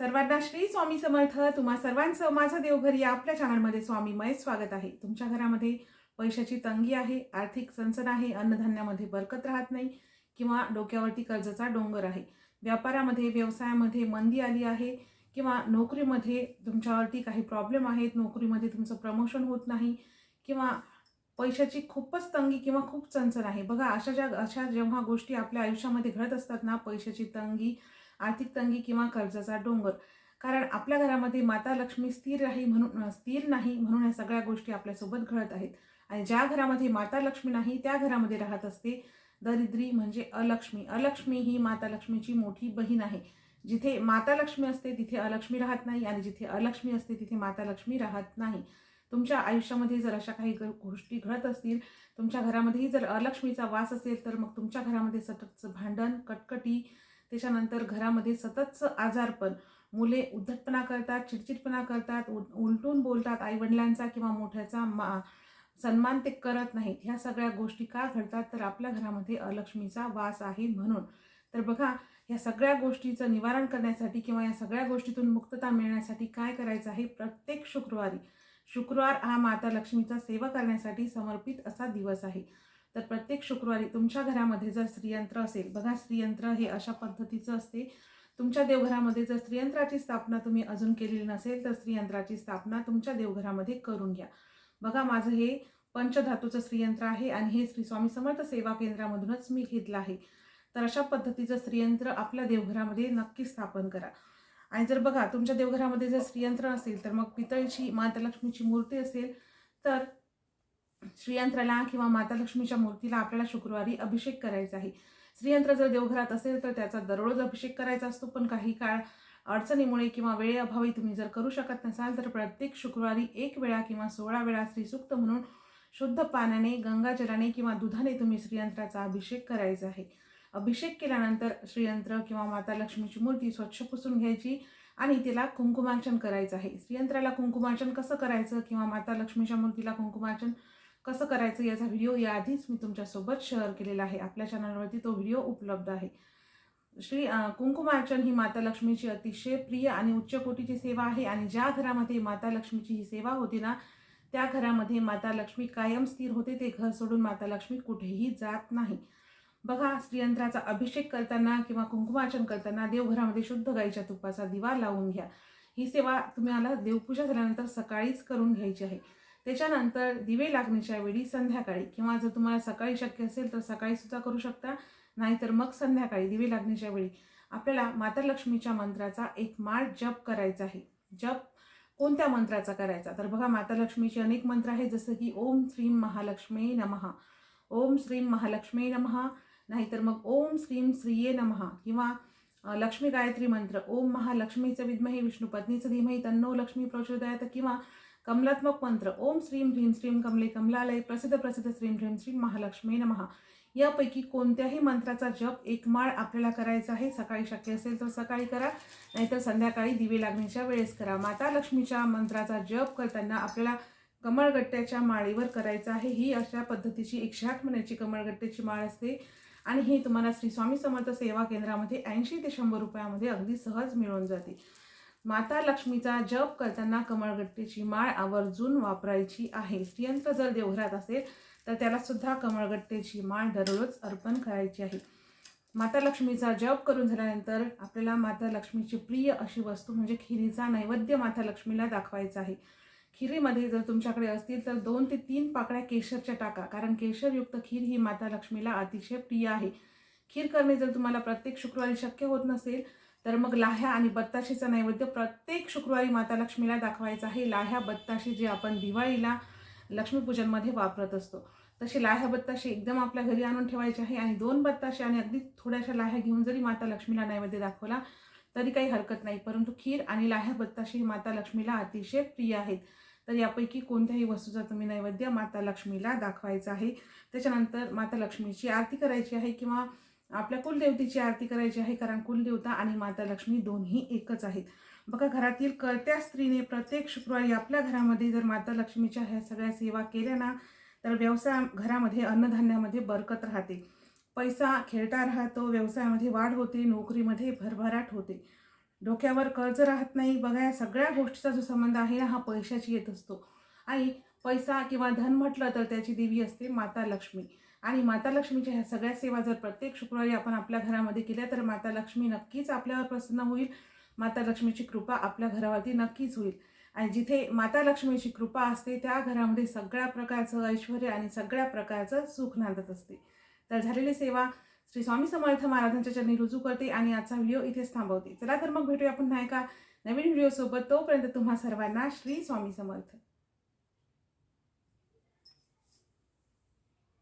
सर्वांना श्री स्वामी समर्थ. तुम्हा सर्वांचं माझं देवघर या आपल्या चॅनलमध्ये स्वामीमय स्वागत आहे. तुमच्या घरामध्ये पैशाची तंगी आहे आर्थिक चणचण आहे अन्नधान्यामध्ये बरकत राहत नाही किंवा डोक्यावरती कर्जाचा डोंगर आहे. व्यापारामध्ये व्यवसायामध्ये मंदी आली आहे किंवा नोकरीमध्ये तुमच्यावरती काही प्रॉब्लेम आहेत नोकरीमध्ये तुमचं प्रमोशन होत नाही किंवा पैशाची खूपच तंगी किंवा खूप चणचण आहे. बघा अशा ज्या अशा जेव्हा गोष्टी आपल्या आयुष्यामध्ये घडत असतात ना पैशाची तंगी आर्थिक तंगी किंवा कर्जाचा डोंगर. कारण आपल्या घरामध्ये माता लक्ष्मी स्थिर राही म्हणून स्थिर नाही म्हणून या सगळ्या गोष्टी आपल्यासोबत घडत आहेत. आणि ज्या घरामध्ये माता लक्ष्मी नाही त्या घरामध्ये राहत असते दरिद्री म्हणजे अलक्ष्मी. अलक्ष्मी ही माता लक्ष्मीची मोठी बहीण आहे. जिथे माता लक्ष्मी असते तिथे अलक्ष्मी राहत नाही आणि जिथे अलक्ष्मी असते तिथे माता लक्ष्मी राहत नाही. तुमच्या आयुष्यामध्ये जर अशा काही गोष्टी घडत असतील तुमच्या घरामध्येही जर अलक्ष्मीचा वास असेल तर मग तुमच्या घरामध्ये सततचं भांडण कटकटी त्याच्यानंतर घरामध्ये सततचं आजारपण मुले उद्धटपणा करतात चिडचिडपणा करतात उल- उलटून बोलतात आईवडिलांचा किंवा मोठ्याचा मा सन्मान ते करत नाहीत. ह्या सगळ्या गोष्टी का घडतात? तर आपल्या घरामध्ये अलक्ष्मीचा वास आहे म्हणून. तर बघा या सगळ्या गोष्टीचं निवारण करण्यासाठी किंवा या सगळ्या गोष्टीतून मुक्तता मिळण्यासाठी काय करायचं आहे? प्रत्येक शुक्रवारी. शुक्रवार हा माता लक्ष्मीचा सेवा करण्यासाठी समर्पित असा दिवस आहे. तर प्रत्येक शुक्रवारी तुमच्या घरामध्ये जर स्त्रीयंत्र असेल बघा स्त्रीयंत्र हे अशा पद्धतीचं असते. तुमच्या देवघरामध्ये जर स्त्रीयंत्राची स्थापना तुम्ही अजून केलेली नसेल तर स्त्रीयंत्राची स्थापना तुमच्या देवघरामध्ये करून घ्या. बघा माझं हे पंचधातूचं स्त्रीयंत्र आहे आणि हे श्री स्वामी समर्थ सेवा केंद्रामधूनच मी घेतलं आहे. तर अशा पद्धतीचं स्त्रीयंत्र आपल्या देवघरामध्ये नक्की स्थापन करा. आणि जर बघा तुमच्या देवघरामध्ये जर स्त्रीयंत्र असेल तर मग पितळची माता लक्ष्मीची मूर्ती असेल तर श्रीयंत्राला किंवा माता लक्ष्मीच्या मूर्तीला आपल्याला शुक्रवारी अभिषेक करायचा आहे. श्रीयंत्र जर देवघरात असेल तर त्याचा दररोज अभिषेक करायचा असतो पण काही काळ अडचणीमुळे किंवा वेळेअभावी तुम्ही जर करू शकत नसाल तर प्रत्येक शुक्रवारी एक वेळा किंवा सोळा वेळा श्रीसूक्त म्हणून शुद्ध पाण्याने गंगाजलाने किंवा दुधाने तुम्ही श्रीयंत्राचा अभिषेक करायचा आहे. अभिषेक केल्यानंतर श्रीयंत्र किंवा माता लक्ष्मीची मूर्ती स्वच्छ पुसून घ्यायची आणि तिला कुंकुमार्चन करायचं आहे. श्रीयंत्राला कुंकुमार्चन कसं करायचं किंवा माता लक्ष्मीच्या मूर्तीला कुंकुमार्चन कसं करायचं याचा व्हिडिओ याआधीच मी तुमच्यासोबत शेअर केलेला आहे. आपल्या चॅनलवरती तो व्हिडिओ उपलब्ध आहे. श्री कुंकुमार्चन ही माता लक्ष्मीची अतिशय प्रिय आणि उच्च कोटीची सेवा आहे आणि ज्या घरामध्ये माता लक्ष्मीची ही सेवा होती ना त्या घरामध्ये माता लक्ष्मी कायम स्थिर होते ते घर सोडून माता लक्ष्मी कुठेही जात नाही. बघा स्त्रियंत्राचा अभिषेक करताना किंवा कुंकुमार्चन करताना देवघरामध्ये शुद्ध गाईच्या तुपाचा दिवा लावून घ्या. ही सेवा तुम्हाला देवपूजा झाल्यानंतर सकाळीच करून घ्यायची आहे. त्याच्यानंतर दिवे लागण्याच्या वेळी संध्याकाळी किंवा जर तुम्हाला सकाळी शक्य असेल तर सकाळी सुद्धा करू शकता नाहीतर मग संध्याकाळी दिवे लागण्याच्या वेळी. आपल्याला माता लक्ष्मीच्या मंत्राचा एक माळ जप करायचा आहे. जप कोणत्या मंत्राचा करायचा? तर बघा माता लक्ष्मीचे अनेक मंत्र आहेत जसं की ओम श्रीम महालक्ष्मी नमः. ओम श्रीम महालक्ष्मी नमः नाहीतर मग ओम श्रीम श्रीये नमः किंवा लक्ष्मी गायत्री मंत्र ओम महालक्ष्मीचं विद्महे विष्णू पत्नीचं धीमही तन्नो लक्ष्मी प्रचोदयात किंवा कमलात्मक मंत्र ओम श्रीम ह्रीम श्रीम कमले कमलालय प्रसिद्ध प्रसिद्ध श्रीम ह्रीम श्रीम महालक्ष्मी नमः. यापैकी कोणत्याही मंत्राचा जप एक माळ आपल्याला करायचा आहे. सकाळी शक्य असेल तर सकाळी करा नाहीतर संध्याकाळी दिवे लागण्याच्या वेळेस करा. माता लक्ष्मीच्या मंत्राचा जप करताना आपल्याला कमळगट्ट्याच्या माळीवर करायचं आहे. ही अशा पद्धतीची एकशे आठ महिन्याची कमळगट्ट्याची माळ असते. आणि ही तुम्हाला श्री स्वामी समर्थ सेवा केंद्रामध्ये ऐंशी ते शंभर रुपयामध्ये अगदी सहज मिळून जाते. माता लक्ष्मीचा जप करताना कमळगट्टीची माळ आवर्जून वापरायची आहे. स्त्रियंत्र जर देवघरात असेल तर त्याला सुद्धा कमळगट्टेची माळ दररोज अर्पण करायची आहे. माता लक्ष्मीचा जप करून झाल्यानंतर आपल्याला माता लक्ष्मीची प्रिय अशी वस्तू म्हणजे खिरीचा नैवेद्य माता लक्ष्मीला दाखवायचा आहे. खिरीमध्ये जर तुमच्याकडे असतील तर दोन ते तीन पाकळ्या केशरच्या टाका कारण केशरयुक्त खीर ही माता लक्ष्मीला अतिशय प्रिय आहे. खीर करणे जर तुम्हाला प्रत्येक शुक्रवारी शक्य होत नसेल तर मग लाह्या आणि बत्ताशीचा नैवेद्य प्रत्येक शुक्रवारी माता लक्ष्मीला दाखवायचा आहे. लाह्या बत्ताशी जे आपण दिवाळीला लक्ष्मीपूजनमध्ये वापरत असतो. तशी लाह्या बत्ताशी एकदम आपल्या घरी आणून ठेवायची आहे आणि दोन बत्ताशी आणि अगदी थोड्याशा लाह्या घेऊन जरी माता लक्ष्मीला नैवेद्य दाखवला तरी काही हरकत नाही. परंतु खीर आणि लाह्या बत्ताशी ही माता लक्ष्मीला अतिशय प्रिय आहेत. तर यापैकी कोणत्याही वस्तूचा तुम्ही नैवेद्य माता लक्ष्मीला दाखवायचा आहे. त्याच्यानंतर माता लक्ष्मीची आरती करायची आहे किंवा आपल्या कुलदेवतेची आरती करायची आहे कारण कुलदेवता आणि माता लक्ष्मी दोन्ही एकच आहेत. बघा घरातील कळत्या स्त्रीने प्रत्येक शुक्रवारी आपल्या घरामध्ये जर माता लक्ष्मीच्या ह्या सगळ्या सेवा केल्या ना तर व्यवसाय घरामध्ये अन्नधान्यामध्ये बरकत राहते. पैसा खेळता राहतो व्यवसायामध्ये वाढ होते नोकरीमध्ये भरभराट होते. डोक्यावर कर्ज राहत नाही. बघा या सगळ्या गोष्टीचा जो संबंध आहे ना हा पैशाची येत असतो. आणि पैसा किंवा धन म्हटलं तर त्याची देवी असते माता लक्ष्मी. आणि माता लक्ष्मीच्या ह्या सगळ्या सेवा जर प्रत्येक शुक्रवारी आपण आपल्या घरामध्ये केल्या तर माता लक्ष्मी नक्कीच आपल्यावर प्रसन्न होईल. माता लक्ष्मीची कृपा आपल्या घरावरती नक्कीच होईल. आणि जिथे माता लक्ष्मीची कृपा असते त्या घरामध्ये सगळ्या प्रकारचं ऐश्वर आणि सगळ्या प्रकारचं सुख नांदत असते. तर झालेली सेवा श्री स्वामी समर्थ महाराजांच्या चरणी रुजू करते आणि आजचा व्हिडिओ इथेच थांबवते. चला तर मग भेटूया पुन्हा एका नवीन व्हिडिओसोबत. तोपर्यंत तुम्हा सर्वांना श्री स्वामी समर्थ.